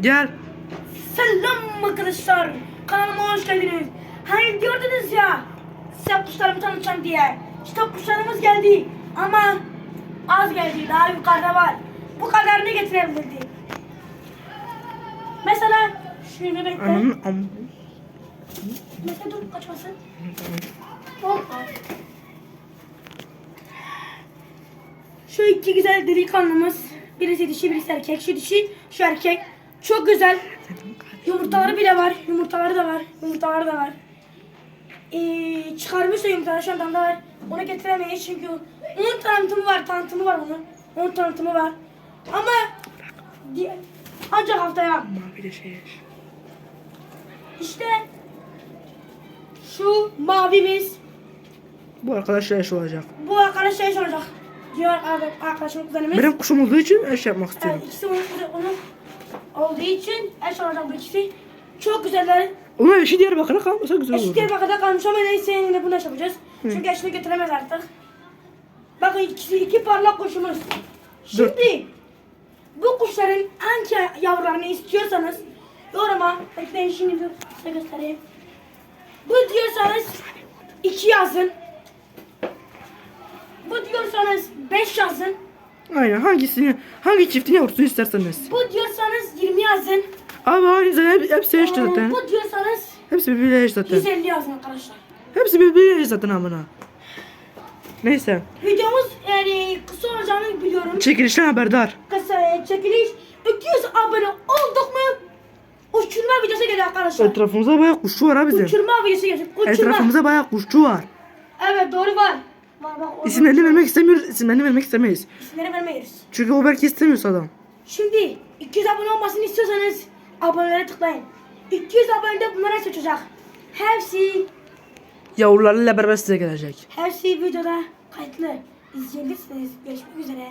Gel. Selam arkadaşlar. Kanalıma hoş geldiniz. Hani diyordunuz ya size kuşlarımı tanıtacağım diye. İşte kuşlarımız geldi ama az geldi. Daha yukarıda var. Bu kadarını getirebilirdi. Mesela şunu bekle. Mesela dur kaçmasın. Hoppa. Şu iki güzel delikanlımız. Birisi dişi birisi erkek. Şu dişi şu erkek. Çok güzel. Yumurtaları bile var. Yumurtaları da var. Yumurtaları da var. Ee, çıkarmışsa yumurtaları şu anda var. Onu getiremeyiz çünkü onun tanıtımı var. Tanıtımı var onun. Onun tanıtımı var. Ama di- ancak haftaya Mavi de şey. işte şu mavimiz Bu arkadaşlar eş olacak. bu arkadaşlar eş olacak. Diğer ar- arkadaşım kuzenimiz. Benim kuşum olduğu için eş yapmak Evet, istiyorum. ikisi onun, onun olduğu için eş olacak bu ikisi. Çok güzeller. Ama eşi Diyarbakır'a kalmasa güzel olur. Eşit Diyarbakır'da kalmış ama neyse yine bunu yapacağız. Çünkü eşini götüremez artık. Bakın ikisi iki parlak kuşumuz. Şimdi bu kuşların hangi yavrularını istiyorsanız yoruma bekleyin şimdi dur size göstereyim. Bu diyorsanız iki yazın. Bu diyorsanız beş yazın. Aynen hangisini, hangi çiftin yavrusunu isterseniz. Bu diyorsanız 20 yazın. Abi aynı zaten hep- hepsi eş Ee, zaten. bu diyorsanız Hepsi birbiriyle eş zaten. 150 yazın arkadaşlar. Hepsi birbiriyle eş zaten amına. Neyse. Videomuz yani kısa olacağını biliyorum. Çekilişten haberdar. Kısa e, çekiliş 200 abone olduk mu? Uçurma videosu geliyor arkadaşlar. Etrafımızda bayağı kuşçu var ha bizim. Uçurma videosu gelecek. Uçurma. Etrafımızda bayağı kuşçu var. Evet doğru var. Bak orada. İsimlerini vermek istemiyoruz. İsimlerini vermek istemeyiz. İsimleri vermeyiz. Çünkü o belki istemiyorsa adam. Şimdi 200 abone olmasını istiyorsanız abonelere tıklayın. 200 abonede bunlara seçecek. Hepsi Yavrularıyla beraber size gelecek. hepsi videoda kayıtlı. İzleyebilirsiniz. Görüşmek üzere.